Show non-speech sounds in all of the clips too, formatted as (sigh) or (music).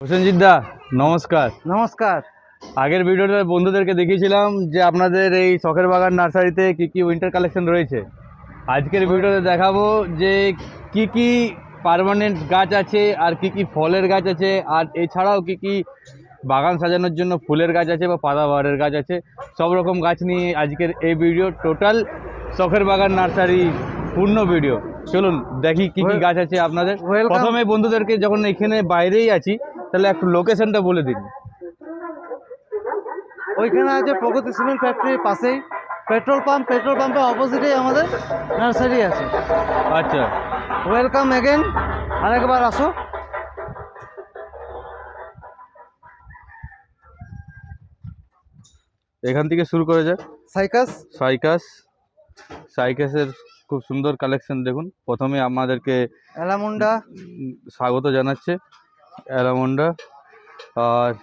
প্রসেনজিৎ দা নমস্কার। নমস্কার। আগের ভিডিওতে বন্ধুদেরকে দেখিয়েছিলাম যে আপনাদের এই শখের বাগান নার্সারিতে কি কি উইন্টার কালেকশন রয়েছে। আজকের ভিডিওতে দেখাবো যে কি কি পারমানেন্ট গাছ আছে আর কি কি ফলের গাছ আছে আর এছাড়াও কি কি বাগান সাজানোর জন্য ফুলের গাছ আছে বা পাতাবাহারের গাছ আছে। সব রকম গাছ নিয়ে আজকের এই ভিডিও টোটাল শখের বাগান নার্সারি পূর্ণ ভিডিও। চলুন দেখি কি কি গাছ আছে আপনাদের। প্রথমে বন্ধুদেরকে যখন এখানে বাইরেই আছি তাহলে একটু লোকেশনটা বলে দিন। ওইখানে আছে প্রগতি সিমেন্ট ফ্যাক্টরির পাশেই। পেট্রোল পাম্প পেট্রোল পাম্পের অপোজিটেই আমাদের নার্সারি আছে। আচ্ছা। ওয়েলকাম এগেন আরেকবার আসো। এখান থেকে শুরু করে যাক। সাইকাস সাইকাস সাইকাসের খুব সুন্দর কালেকশন দেখুন। প্রথমে আমাদেরকে অ্যালামুন্ডা স্বাগত জানাচ্ছে। অ্যালামন্ডা আর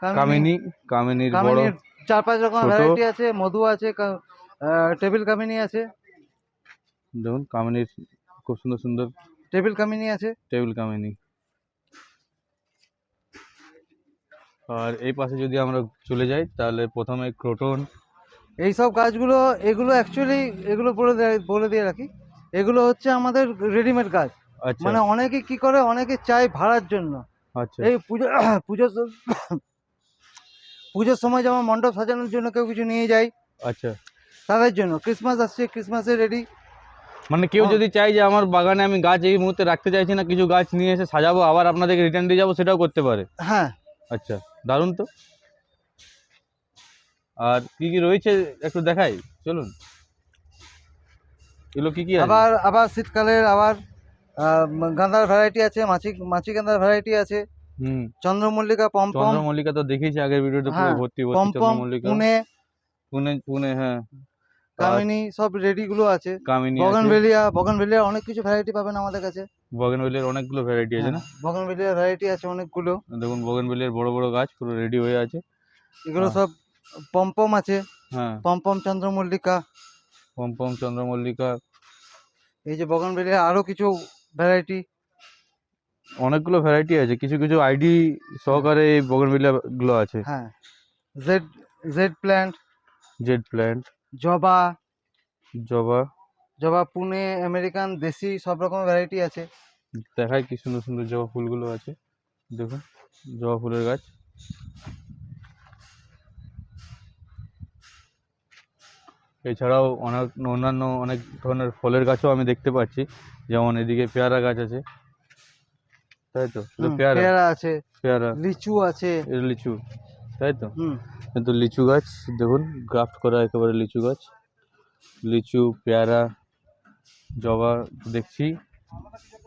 কামিনী। কামিনীর বড় চার পাঁচ রকম ভ্যারাইটি আছে মধু আছে টেবিল কামিনী আছে। দেখুন কামিনীর খুব সুন্দর সুন্দর টেবিল কামিনী আছে। টেবিল কামিনী। আর এই পাশে যদি আমরা চলে যাই তাহলে প্রথমে ক্রোটন। এইসব গাছগুলো এগুলো অ্যাকচুয়ালি এগুলো বলে দেয়- বলে দিয়ে রাখি। এগুলো হচ্ছে আমাদের রেডিমেড গাছ। আচ্ছা। মানে অনেকে কি করে অনেকে চায় ভাড়ার জন্য। আচ্ছা। এই পুজো (coughs) পুজোর (coughs) পুজোর সময় যেমন মণ্ডপ সাজানোর জন্য কেউ কিছু নিয়ে যায় আচ্ছা। তাদের জন্য ক্রিসমাস আসছে ক্রিসমাসে রেডি মানে কেউ। যদি চাই যে আমার বাগানে আমি গাছ এই মুহূর্তে রাখতে চাইছি না কিছু গাছ নিয়ে এসে সাজাবো আবার আপনাদেরকে রিটার্ন দিয়ে যাব সেটাও করতে পারে। হ্যাঁ। আচ্ছা দারুণ তো। আর কি কি রয়েছে একটু দেখাই? চলুন। এগুলো কি কি আবার আবার শীতকালের আবার গাঁদার ভ্যারাইটি আছে মাছি মাছি গাঁদার ভ্যারাইটি আছে হুম। চন্দ্রমল্লিকা পম্পম। চন্দ্রমল্লিকা তো দেখেছি আগের ভিডিওতে পুরো হ্যাঁ, ভর্তি ভর্তি চন্দ্রমল্লিকা। পুনে। পুনে পুনে হ্যাঁ। কামিনী সব রেডি গুলো আছে। কামিনী বগনভেলিয়া বগনভেলিয়া অনেক কিছু ভ্যারাইটি পাবেন আমাদের কাছে। বগেনভেলিয়ার অনেকগুলো ভ্যারাইটি আছে না? বগনভেলিয়া ভ্যারাইটি আছে অনেকগুলো। দেখুন বগেনভেলিয়ার বড় বড় গাছ পুরো রেডি হয়ে আছে। এগুলো হ্যাঁ। সব পম্পম আছে। হ্যাঁ। পম্পম চন্দ্রমল্লিকা। পম্পম চন্দ্রমল্লিকা। এই যে বগনভেলিয়া আরও কিছু ভ্যারাইটি অনেকগুলো ভ্যারাইটি আছে। কিছু কিছু আইডি সহকারে এই বগেনভেলিয়া গুলো আছে। হ্যাঁ। Jade jade plant jade plant জবা জবা জবা পুনে আমেরিকান দেশি সব রকমের ভ্যারাইটি আছে। দেখাই কি সুন্দর সুন্দর জবা ফুলগুলো আছে। দেখুন জবা ফুলের গাছ। এছাড়াও অনেক অন্যান্য অনেক ধরনের ফলের গাছও আমি দেখতে পাচ্ছি। যেমন এদিকে পেয়ারা গাছ আছে। তাই তো? পেয়ারা। পেয়ারা আছে পেয়ারা। লিচু আছে। লিচু তাই তো? কিন্তু লিচু গাছ দেখুন গ্রাফট করা একেবারে লিচু গাছ। লিচু পেয়ারা জবা দেখছি।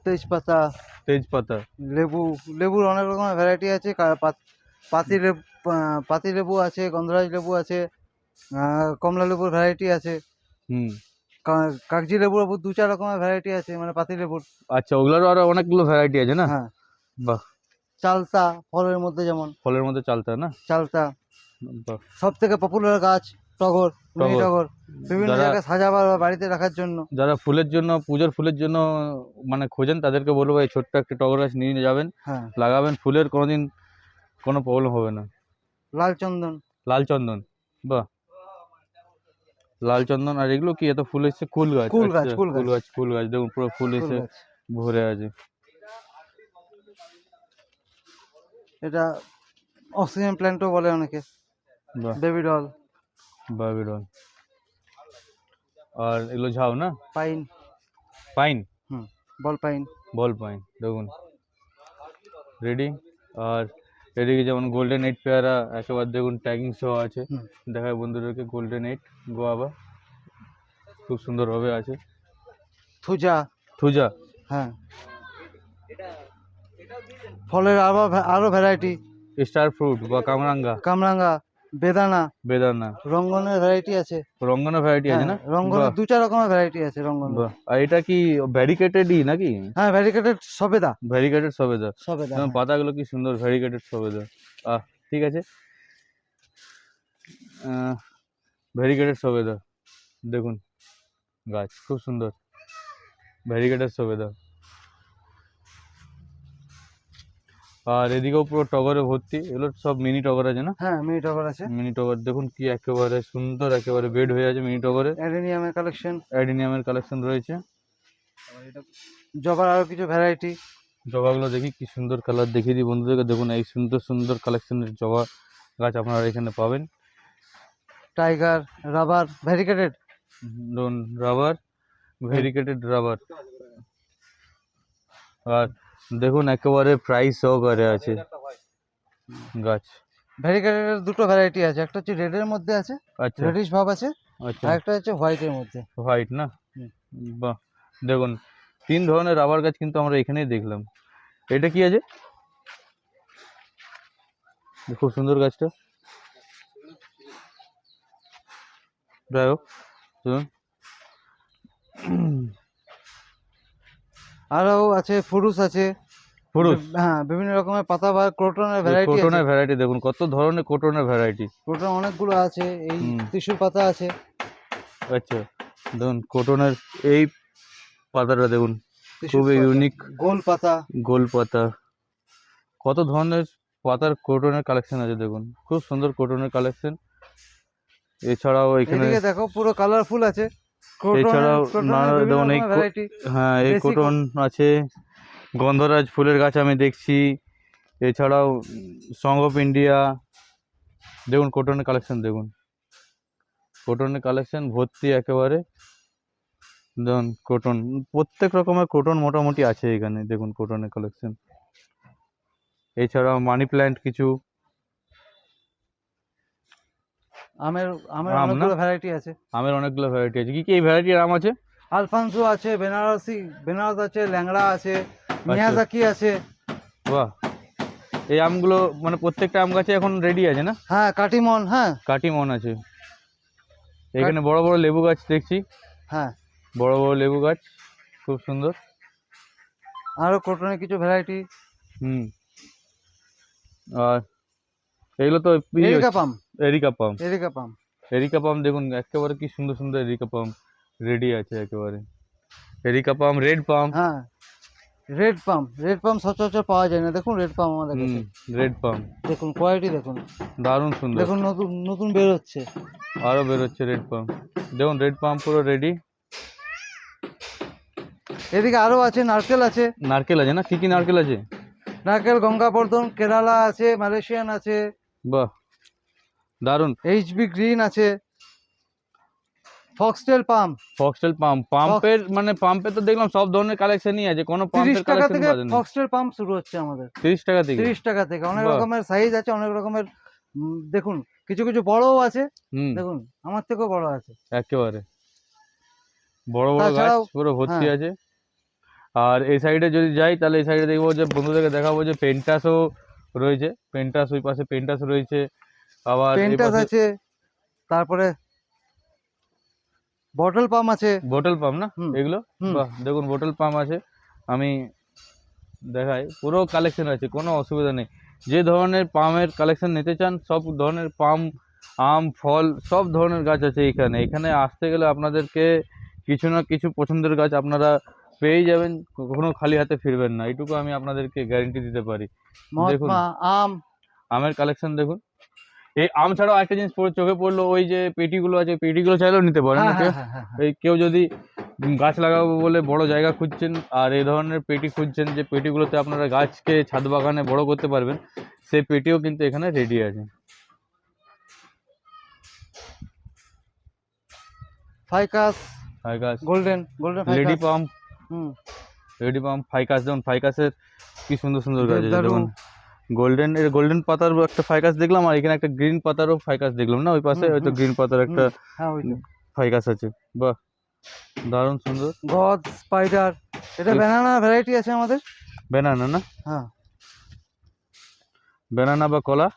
তেজপাতা তেজপাতা। লেবু লেবুর অনেক রকমের ভ্যারাইটি আছে। পাত- লেবু পাতি লেবু আছে গন্ধরাজ লেবু আছে কমলা লেবুর ভ্যারাইটি আছে। হুম। কাগজি লেবুর আবার দু চার রকমের ভ্যারাইটি আছে মানে পাতি লেবুর। আচ্ছা ওগুলোরও আরও অনেকগুলো ভ্যারাইটি আছে না? হ্যাঁ। বাহ। চালতা ফলের মধ্যে যেমন। ফলের মধ্যে চালতা না? চালতা। সব থেকে পপুলার গাছ টগর মিনি টগর। টগর। বিভিন্ন জায়গায় সাজাবার বা বাড়িতে রাখার জন্য। যারা ফুলের জন্য পুজোর ফুলের জন্য মানে খোঁজেন তাদেরকে বলব এই ছোট্ট একটা টগর গাছ নিয়ে যাবেন হ্যাঁ। লাগাবেন ফুলের কোনোদিন কোনো প্রবলেম হবে না। লাল চন্দন। লাল চন্দন। বাহ। লাল চন্দন আর এগুলো কি? এত ফুল এসছে কুল গাছ কুল গাছ, আচ্ছা, কুল কুল গাছ। কুল গাছ দেখুন পুরো ফুল ফুল এসে ভরে আছে। এটা অক্সিজেন প্ল্যান্টও বলে অনেকে। বেবি ডল বাবিরন আর এগুলো ঝাউ না? পাইন পাইন হুম বল পাইন বল পাইন দেখুন। রেডি আর এদিকে যেমন গোল্ডেন এইট পেয়ারা একেবারে দেখুন ট্যাগিং সহ আছে। দেখায় বন্ধুদেরকে গোল্ডেন এইট গোয়াবা খুব সুন্দরভাবে আছে। থুজা থুজা হ্যাঁ। ফলের আরও আরও ভ্যারাইটি স্টার ফ্রুট বা কামরাঙ্গা। কামরাঙ্গা। বেদানা। বেদানা। রঙ্গনের ভ্যারাইটি আছে। রঙ্গনা ভ্যারাইটি আছে না? হ্যাঁ, রঙ্গনের বাহ, দু চার রকমের ভ্যারাইটি আছে রঙ্গন আর এটা কি ভ্যারিকেটেডই নাকি? হ্যাঁ ভ্যারিকেটেড সবেদা। ভ্যারিকেটেড সবেদা। সবেদা যেমন পাতাগুলো কি সুন্দর ভ্যারিকেটেড সবেদা। আহ ঠিক আছে। ভ্যারিকেটেড সবেদা। দেখুন গাছ খুব সুন্দর। ভ্যারিকেটেড সবেদা। আর এদিকেও পুরো টগরে ভর্তি এগুলো সব মিনি টগর আছে না? হ্যাঁ মিনি টগর আছে। মিনি টগর দেখুন কি একেবারে সুন্দর একেবারে বেড হয়ে আছে মিনি টগরে। অ্যাডেনিয়ামের কালেকশন অ্যাডেনিয়ামের কালেকশন রয়েছে। জবার আরও কিছু ভ্যারাইটি জবাগুলো দেখি কি সুন্দর কালার দেখিয়ে দিই বন্ধুদেরকে। দেখুন এই সুন্দর সুন্দর কালেকশনের জবা গাছ আপনারা এখানে পাবেন। Tiger rubber variegated rubber variegated rubber আর দেখুন একেবারে প্রাইস সহকারে আছে। গাছ। ভ্যারিকেটেডের দুটো ভ্যারাইটি আছে। একটা হচ্ছে রেডের মধ্যে আছে আচ্ছা। রেডিশ ভাব আছে আচ্ছা। আর একটা হচ্ছে হোয়াইটের মধ্যে। হোয়াইট না? বাহ দেখুন তিন ধরনের রাবার গাছ কিন্তু আমরা এখানেই দেখলাম। এটা কি আছে? খুব সুন্দর গাছটা। যাই হোক আরও আছে ফুরুস আছে। পুরুষ হ্যাঁ বিভিন্ন রকমের পাতা বা ক্রোটনের ভ্যারাইটি আছে। কোটনের ভ্যারাইটি দেখুন কত ধরনের কোটনের ভ্যারাইটি ক্রোটন অনেকগুলো আছে এই হুম। পাতা আছে। আচ্ছা দেখুন কোটনের এই পাতাটা দেখুন খুবই ইউনিক গোল পাতা। গোল পাতা। কত ধরনের পাতার কোটনের কালেকশন আছে দেখুন খুব সুন্দর কোটনের কালেকশন এছাড়াও এখানে দেখো পুরো কালারফুল আছে। ক্রোটনের এছাড়াও নানা ধরনের হ্যাঁ এই কোটন আছে গন্ধরাজ ফুলের গাছ আমি দেখছি এছাড়াও সং অফ ইন্ডিয়া দেখুন কোটনের কালেকশন দেখুন। কোটনের কালেকশন ভর্তি একেবারে দেখুন কোটন প্রত্যেক রকমের কোটন মোটামুটি আছে এখানে দেখুন কোটনের কালেকশন এছাড়াও মানি প্ল্যান্ট কিছু আমের আমের আম না? অনেকগুলো ভ্যারাইটি আছে। আমের অনেকগুলো ভ্যারাইটি আছে। কি কি এই ভ্যারাইটির আম আছে? আলফানসো আছে বেনারসি বেনারস আছে ল্যাংড়া আছে আচ্ছা। মিয়াজাকি আছে। বাহ। এই আমগুলো মানে প্রত্যেকটা আম গাছে এখন রেডি আছে না? হ্যাঁ কাটিমন হ্যাঁ। কাটি মন আছে। এখানে বড় বড় লেবু গাছ দেখছি। হ্যাঁ। বড় বড় লেবু গাছ খুব সুন্দর। আরও ক্রোটনের কিছু ভ্যারাইটি হুম। আর এগুলো তো areca palm. Areca palm areca palm areca palm দেখুন একেবারে কি সুন্দর সুন্দর এরিকা পাম রেডি আছে একেবারে। এরিকা পাম রেড পাম হ্যাঁ রেড পাম রেড পাম সচরাচর পাওয়া যায় না। দেখুন রেড পাম আমাদের কাছে। রেড পাম দেখুন কোয়ালিটি দেখুন। দারুণ সুন্দর। দেখুন নতুন নতুন বেরোচ্ছে আরও বেরোচ্ছে রেড পাম দেখুন রেড পাম পুরো রেডি এদিকে আরও আছে নারকেল আছে। নারকেল আছে না? কি কি নারকেল আছে? নারকেল গঙ্গাবর্ধন কেরালা আছে মালয়েশিয়ান আছে। বাহ দারুণ। এইচবি গ্রিন আছে। ফক্সটেল পাম্প ফক্সটেল পাম্প পাম্পের মানে পাম্পে তো দেখলাম সব ধরনের কালেকশনই আছে কোনো পাম্পের টাকা কালেকশন থেকে ফক্সটেল পাম্প শুরু হচ্ছে আমাদের। তিরিশ টাকা থেকে? তিরিশ টাকা থেকে। অনেক রকমের সাইজ আছে অনেক রকমের দেখুন কিছু কিছু বড়ও আছে। দেখুন আমার থেকেও বড় আছে। একেবারে। বড় বড় গাছ পুরো ভর্তি হ্যাঁ। আছে। আর এই সাইডে যদি যাই তাহলে এই সাইডে দেখব যে বন্ধুদেরকে দেখাবো যে পেন্টাসও রয়েছে। পেন্টাস ওই পাশে পেন্টাস রয়েছে। আবার পেন্টাস আছে তারপরে বটল পাম্প আছে। বোটল পাম্প না? এগুলো? দেখুন বোটল পাম্প আছে। আমি দেখাই পুরো কালেকশন আছে কোনো অসুবিধা নেই। যে ধরনের পামের কালেকশন নিতে চান সব ধরনের পাম আম ফল সব ধরনের গাছ আছে এখানে। এখানে আসতে গেলে আপনাদেরকে কিছু না কিছু পছন্দের গাছ আপনারা পেয়েই যাবেন কখনো খালি হাতে ফিরবেন না। এইটুকু আমি আপনাদেরকে গ্যারেন্টি দিতে পারি। মহাত্মা আম। আমের কালেকশন দেখুন। এই আম ছাড়াও একটা জিনিস চোখে পড়ল ওই যে পেটিগুলো আছে পেটিগুলো চাইলেও নিতে পারেন হ্যাঁ? হ্যাঁ, হ্যাঁ। এই কেউ যদি গাছ লাগাবো বলে বড় জায়গা খুঁজছেন আর এই ধরনের পেটি খুঁজছেন যে পেটিগুলোতে আপনারা গাছকে ছাদ বাগানে বড় করতে পারবেন সেই পেটিও কিন্তু এখানে রেডি আছে ficus ficus golden golden lady pump হুম লেডি পাম্প ফাইকাস যেমন ফাইকাসের কি সুন্দর সুন্দর গাছ। যেমন গোল্ডেন এর গোল্ডেন পাতার একটা ফাইকাস দেখলাম আর এখানে একটা গ্রিন পাতারও ফাইকাস দেখলাম না? ওই পাশে হয়তো গ্রিন পাতার একটা হ্যাঁ ওই ফাইকাস আছে। বাহ দারুণ সুন্দর। গদ স্পাইডার এটা ব্যানানা ভ্যারাইটি আছে আমাদের? ব্যানানা না? হ্যাঁ। ব্যানানা বা কলা?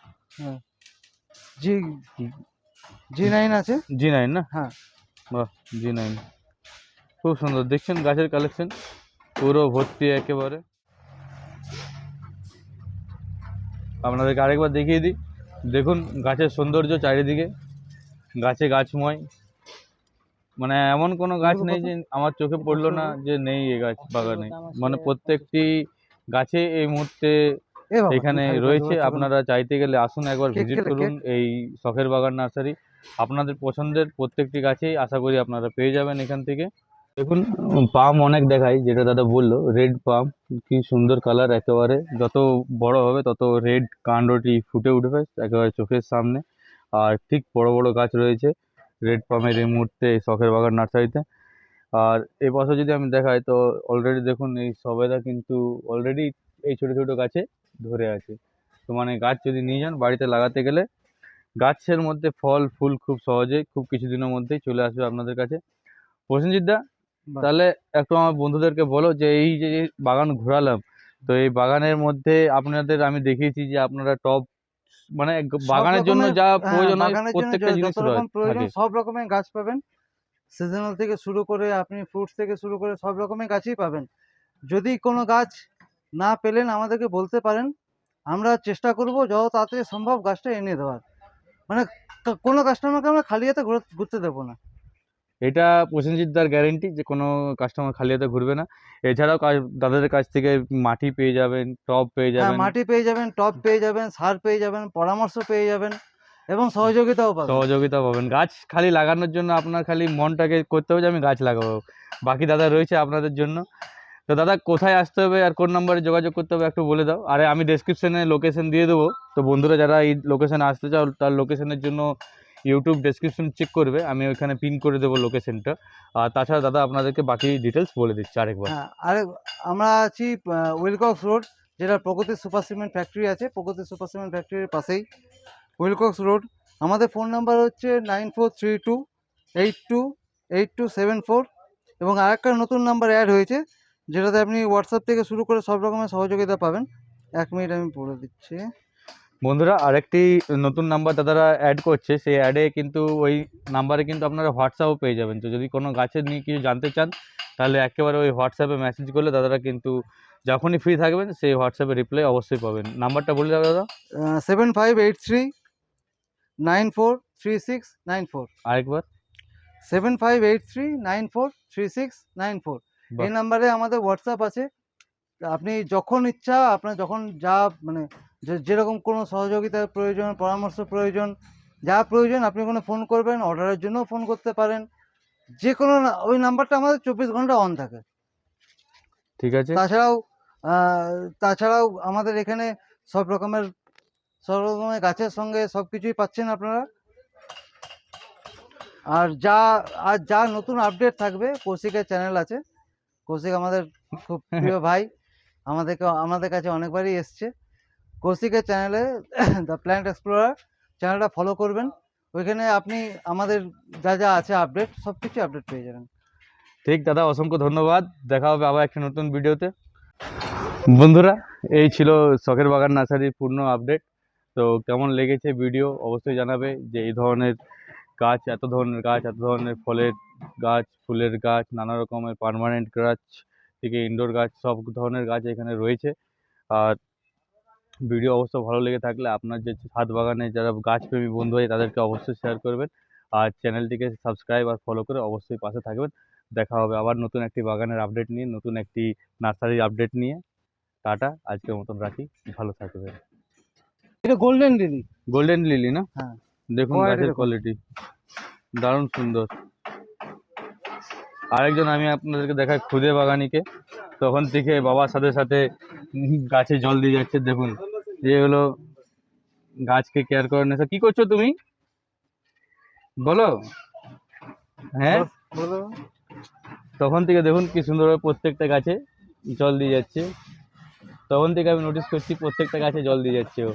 হ্যাঁ। জি জি নাইন আছে। জি নাইন না? হ্যাঁ। বাহ জি নাইন খুব সুন্দর। দেখছেন গাছের কালেকশন পুরো ভর্তি একেবারে। আপনাদেরকে আরেকবার দেখিয়ে দিই। দেখুন গাছের সৌন্দর্য চারিদিকে। গাছে গাছময়। মানে এমন কোনো গাছ নেই যে আমার চোখে পড়ল না যে নেই এ গাছ বাগানে। মানে প্রত্যেকটি গাছে এই মুহূর্তে এখানে রয়েছে। আপনারা চাইতে গেলে আসুন একবার ভিজিট করুন এই শখের বাগান নার্সারি। আপনাদের পছন্দের প্রত্যেকটি গাছেই আশা করি আপনারা পেয়ে যাবেন এখান থেকে। দেখুন পাম অনেক দেখাই যেটা দাদা বলল রেড পাম কি সুন্দর কালার একেবারে যত বড় হবে তত রেড কাণ্ডটি ফুটে উঠবে, একেবারে চোখের সামনে। আর ঠিক বড় বড় গাছ রয়েছে রেড পামের এই মুহূর্তে শখের বাগান নার্সারিতে। আর এ পাশে যদি আমি দেখাই, তো অলরেডি দেখুন, এই সবেদা কিন্তু অলরেডি এই ছোটো ছোটো গাছে ধরে আছে। তো মানে গাছ যদি নিয়ে যান বাড়িতে লাগাতে গেলে, গাছের মধ্যে ফল, ফুল খুব সহজেই, খুব কিছুদিনের মধ্যেই চলে আসবে আপনাদের কাছে। প্রসেনজিৎ দা। তাহলে একটু আমার বন্ধুদেরকে বলো যে এই যে বাগান ঘোরালাম তো এই বাগানের মধ্যে আপনাদের আমি দেখিয়েছি যে আপনারা টপ মানে বাগানের জন্য যা হ্যাঁ, প্রয়োজন হয় প্রত্যেকটা জিনিস প্রয়োজন সব রকমের গাছ পাবেন। সিজনাল থেকে শুরু করে আপনি ফ্রুটস থেকে শুরু করে সব রকমের গাছই পাবেন। যদি কোনো গাছ না পেলেন আমাদেরকে বলতে পারেন আমরা চেষ্টা করব যত তাড়াতাড়ি সম্ভব গাছটা এনে দেওয়ার। মানে কোনো কাস্টমারকে আমরা খালি হাতে ঘুরতে দেবো না। এটা প্রসেনজিৎদার গ্যারেন্টি যে কোনো কাস্টমার খালি হাতে ঘুরবে না। এছাড়াও দাদাদের কাছ থেকে মাটি পেয়ে যাবেন টব পেয়ে হ্যাঁ যাবেন। মাটি পেয়ে যাবেন টব পেয়ে যাবেন সার পেয়ে যাবেন পরামর্শ পেয়ে যাবেন এবং সহযোগিতাও পাবেন। সহযোগিতা পাবেন। গাছ খালি লাগানোর জন্য আপনার খালি মনটাকে করতে হবে যে আমি গাছ লাগাবো। বাকি দাদা রয়েছে আপনাদের জন্য। তো দাদা কোথায় আসতে হবে আর কোন নম্বরে যোগাযোগ করতে হবে একটু বলে দাও। আরে আমি ডেসক্রিপশনে লোকেশন দিয়ে দেবো। তো বন্ধুরা যারা এই লোকেশনে আসতে চাও তার লোকেশনের জন্য ইউটিউব ডেসক্রিপশন চেক করবে, আমি ওইখানে পিন করে দেবো লোকেশনটা আর তাছাড়া দাদা আপনাদেরকে বাকি ডিটেলস বলে দিচ্ছি আরেকবার। হ্যাঁ আরে আমরা আছি উইলকক্স রোড যেটা প্রগতি সুপার সিমেন্ট ফ্যাক্টরি আছে। প্রগতি সুপার সিমেন্ট ফ্যাক্টরির পাশেই। উইলকক্স রোড আমাদের ফোন নাম্বার হচ্ছে nine four three two eight two eight two seven four এবং আরেকটা নতুন নাম্বার অ্যাড হয়েছে, যেটাতে আপনি হোয়াটসঅ্যাপ থেকে শুরু করে সব রকমের সহযোগিতা পাবেন। এক মিনিট আমি বলে দিচ্ছি। বন্ধুরা আরেকটি নতুন নাম্বার দাদারা অ্যাড করছে। সেই অ্যাডে কিন্তু ওই নাম্বারে কিন্তু আপনারা হোয়াটসঅ্যাপও পেয়ে যাবেন। তো যদি কোনো গাছের নিয়ে কিছু জানতে চান তাহলে একেবারে ওই হোয়াটসঅ্যাপে মেসেজ করলে দাদারা কিন্তু যখনই ফ্রি থাকবেন সেই হোয়াটসঅ্যাপে রিপ্লাই অবশ্যই পাবেন। নাম্বারটা বলে দাও দাদা। Seven five eight three nine four three six nine four আরেকবার। Seven five eight three nine four three six nine four এই নাম্বারে আমাদের হোয়াটসঅ্যাপ আছে। আপনি যখন ইচ্ছা আপনার যখন যা মানে যেরকম কোনো সহযোগিতার প্রয়োজন পরামর্শ প্রয়োজন যা প্রয়োজন আপনি কোনো ফোন করবেন অর্ডারের জন্যও ফোন করতে পারেন। যে কোনো ওই নাম্বারটা আমাদের চব্বিশ ঘণ্টা অন থাকে। ঠিক আছে। তাছাড়াও তাছাড়াও আমাদের এখানে সব রকমের সব রকমের গাছের সঙ্গে সব কিছুই পাচ্ছেন আপনারা। আর যা আর যা নতুন আপডেট থাকবে কৌশিকের চ্যানেল আছে। কৌশিক আমাদের খুব প্রিয় (laughs) ভাই। আমাদেরকে আমাদের কাছে অনেকবারই এসছে। কৌশিকের চ্যানেলে দ্য প্ল্যান্ট এক্সপ্লোরার চ্যানেলটা ফলো করবেন। ওইখানে আপনি আমাদের যা যা আছে আপডেট সব কিছু আপডেট পেয়ে যাবেন। ঠিক, দাদা, অসংখ্য ধন্যবাদ। দেখা হবে আবার একটা নতুন ভিডিওতে বন্ধুরা, এই ছিল শখের বাগান নার্সারির পূর্ণ আপডেট তো কেমন লেগেছে ভিডিও অবশ্যই জানাবে যে এই ধরনের গাছ, এত ধরনের গাছ, এত ধরনের ফলের গাছ, ফুলের গাছ, নানা রকমের পার্মানেন্ট গাছ থেকে ইনডোর গাছ, সব ধরনের গাছ এখানে রয়েছে। আর ভিডিও অবশ্য ভালো লেগে থাকলে আপনার যে ছাদ বাগানে যারা গাছপ্রেমী বন্ধু হয় তাদেরকে অবশ্যই শেয়ার করবেন। আর চ্যানেলটিকে সাবস্ক্রাইব আর ফলো করে অবশ্যই পাশে থাকবেন। দেখা হবে আবার নতুন একটি বাগানের আপডেট নিয়ে নতুন একটি নার্সারির আপডেট নিয়ে। টাটা আজকের মতন রাখি। ভালো থাকবেন। এটা গোল্ডেন লিলি গোল্ডেন লিলি না? হ্যাঁ। দেখুন গাছের কোয়ালিটি দারুণ সুন্দর। আরেকজন আমি আপনাদেরকে দেখাই খুদে বাগানিকে। তখন থেকে বাবার সাথে সাথে গাছে জল দিয়ে যাচ্ছে দেখুন। যে হলো গাছকে কেয়ার করে না। কি করছ তুমি? বলো। হ্যাঁ? তখন থেকে দেখুন কি সুন্দরভাবে প্রত্যেকটা গাছে জল দিয়ে যাচ্ছে। তখন থেকে আমি নোটিস করছি প্রত্যেকটা গাছে জল দিয়ে যাচ্ছে ও।